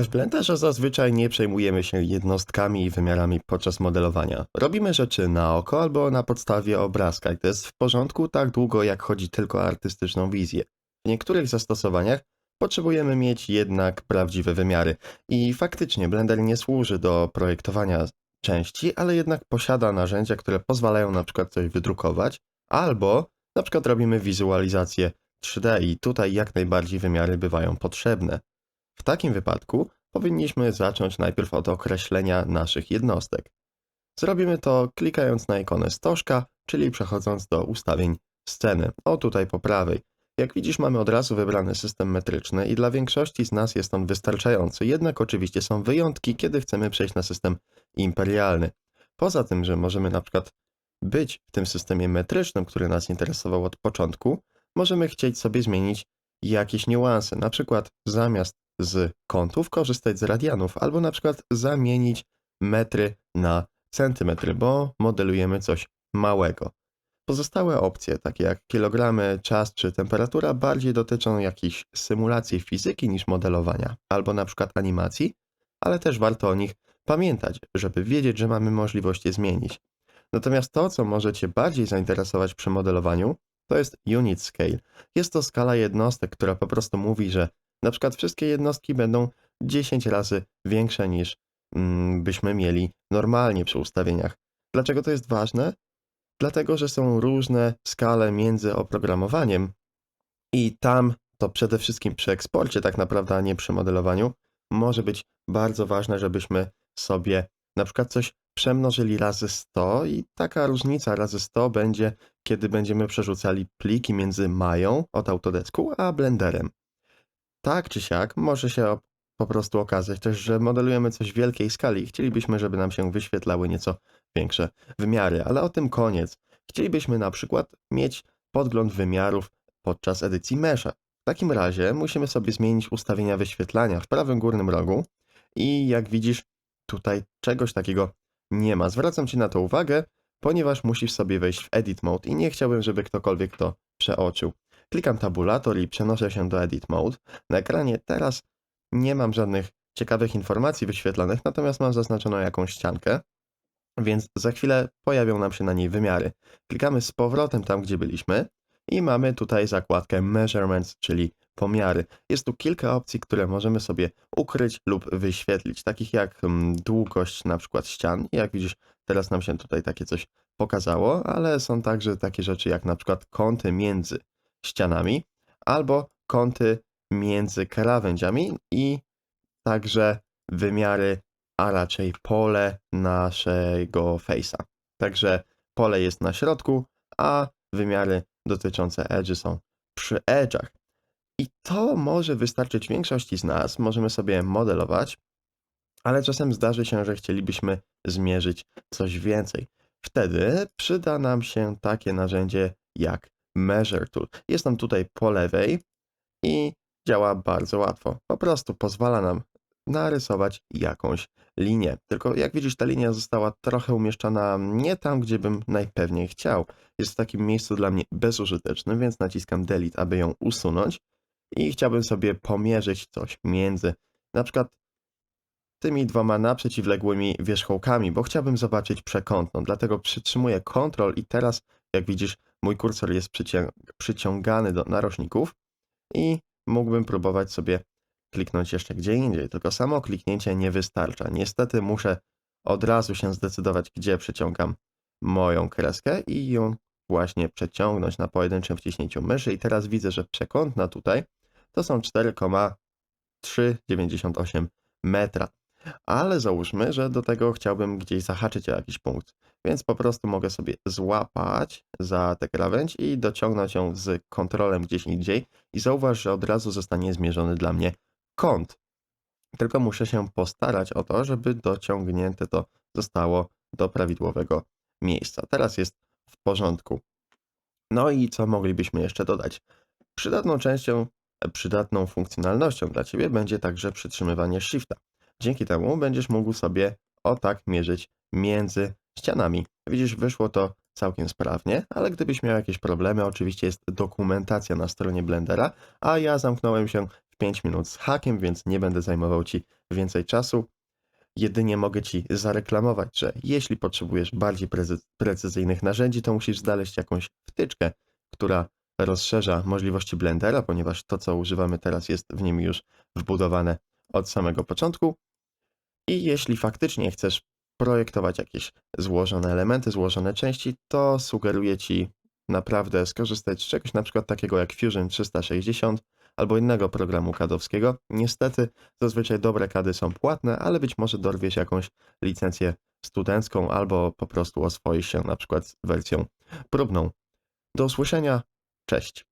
W Blenderze zazwyczaj nie przejmujemy się jednostkami i wymiarami podczas modelowania. Robimy rzeczy na oko albo na podstawie obrazka i to jest w porządku tak długo, jak chodzi tylko o artystyczną wizję. W niektórych zastosowaniach potrzebujemy mieć jednak prawdziwe wymiary i faktycznie Blender nie służy do projektowania części, ale jednak posiada narzędzia, które pozwalają na przykład coś wydrukować albo na przykład robimy wizualizację 3D i tutaj jak najbardziej wymiary bywają potrzebne. W takim wypadku powinniśmy zacząć najpierw od określenia naszych jednostek. Zrobimy to klikając na ikonę stożka, czyli przechodząc do ustawień sceny. O tutaj po prawej. Jak widzisz mamy od razu wybrany system metryczny i dla większości z nas jest on wystarczający, jednak oczywiście są wyjątki, kiedy chcemy przejść na system imperialny. Poza tym, że możemy na przykład być w tym systemie metrycznym, który nas interesował od początku, możemy chcieć sobie zmienić jakieś niuanse, na przykład zamiast z kątów korzystać z radianów, albo na przykład zamienić metry na centymetry, bo modelujemy coś małego. Pozostałe opcje, takie jak kilogramy, czas czy temperatura, bardziej dotyczą jakiejś symulacji fizyki niż modelowania, albo na przykład animacji, ale też warto o nich pamiętać, żeby wiedzieć, że mamy możliwość je zmienić. Natomiast to, co może Cię bardziej zainteresować przy modelowaniu, to jest unit scale. Jest to skala jednostek, która po prostu mówi, że na przykład wszystkie jednostki będą 10 razy większe niż mm, byśmy mieli normalnie przy ustawieniach. Dlaczego to jest ważne? Dlatego, że są różne skale między oprogramowaniem i tam to przede wszystkim przy eksporcie, tak naprawdę, a nie przy modelowaniu, może być bardzo ważne, żebyśmy sobie na przykład coś przemnożyli razy 100 i taka różnica razy 100 będzie, kiedy będziemy przerzucali pliki między Mają od Autodesku a Blenderem. Tak czy siak może się po prostu okazać też, że modelujemy coś w wielkiej skali i chcielibyśmy, żeby nam się wyświetlały nieco większe wymiary, ale o tym koniec. Chcielibyśmy na przykład mieć podgląd wymiarów podczas edycji Mesha. W takim razie musimy sobie zmienić ustawienia wyświetlania w prawym górnym rogu i jak widzisz, tutaj czegoś takiego nie ma. Zwracam Ci na to uwagę, ponieważ musisz sobie wejść w Edit Mode i nie chciałbym, żeby ktokolwiek to przeoczył. Klikam tabulator i przenoszę się do Edit Mode. Na ekranie teraz nie mam żadnych ciekawych informacji wyświetlanych, natomiast mam zaznaczoną jakąś ściankę, więc za chwilę pojawią nam się na niej wymiary. Klikamy z powrotem tam, gdzie byliśmy i mamy tutaj zakładkę Measurements, czyli pomiary. Jest tu kilka opcji, które możemy sobie ukryć lub wyświetlić, takich jak mm, długość na przykład ścian. Jak widzisz, teraz nam się tutaj takie coś pokazało, ale są także takie rzeczy jak na przykład kąty między ścianami albo kąty między krawędziami i także wymiary, a raczej pole naszego face'a. Także pole jest na środku, a wymiary dotyczące edge są przy edge'ach. I to może wystarczyć większości z nas. Możemy sobie modelować, ale czasem zdarzy się, że chcielibyśmy zmierzyć coś więcej. Wtedy przyda nam się takie narzędzie jak Measure Tool. Jest nam tutaj po lewej i działa bardzo łatwo. Po prostu pozwala nam narysować jakąś linię. Tylko jak widzisz, ta linia została trochę umieszczona nie tam, gdzie bym najpewniej chciał. Jest w takim miejscu dla mnie bezużytecznym, więc naciskam Delete, aby ją usunąć i chciałbym sobie pomierzyć coś między na przykład tymi dwoma naprzeciwległymi wierzchołkami, bo chciałbym zobaczyć przekątną. Dlatego przytrzymuję Ctrl i teraz, jak widzisz, mój kursor jest przycią- przyciągany do narożników i mógłbym próbować sobie kliknąć jeszcze gdzie indziej, tylko samo kliknięcie nie wystarcza. Niestety muszę od razu się zdecydować, gdzie przeciągam moją kreskę i ją właśnie przeciągnąć na pojedynczym wciśnięciu myszy i teraz widzę, że przekątna tutaj to są 4,398 metra. Ale załóżmy, że do tego chciałbym gdzieś zahaczyć o jakiś punkt, więc po prostu mogę sobie złapać za tę krawędź i dociągnąć ją z kontrolem gdzieś indziej i zauważ, że od razu zostanie zmierzony dla mnie kąt. Tylko muszę się postarać o to, żeby dociągnięte to zostało do prawidłowego miejsca. Teraz jest w porządku. No i co moglibyśmy jeszcze dodać? Przydatną częścią, e, przydatną funkcjonalnością dla Ciebie będzie także przytrzymywanie shifta. Dzięki temu będziesz mógł sobie o tak mierzyć między ścianami. Widzisz, wyszło to całkiem sprawnie, ale gdybyś miał jakieś problemy, oczywiście jest dokumentacja na stronie Blendera, a ja zamknąłem się w 5 minut z hakiem, więc nie będę zajmował Ci więcej czasu. Jedynie mogę Ci zareklamować, że jeśli potrzebujesz bardziej precy- precyzyjnych narzędzi, to musisz znaleźć jakąś wtyczkę, która rozszerza możliwości Blendera, ponieważ to, co używamy teraz, jest w nim już wbudowane od samego początku. I jeśli faktycznie chcesz projektować jakieś złożone elementy, złożone części, to sugeruję Ci naprawdę skorzystać z czegoś na przykład takiego jak Fusion 360 albo innego programu kadowskiego. Niestety zazwyczaj dobre kady są płatne, ale być może dorwiesz jakąś licencję studencką albo po prostu oswoisz się na przykład z wersją próbną. Do usłyszenia, cześć.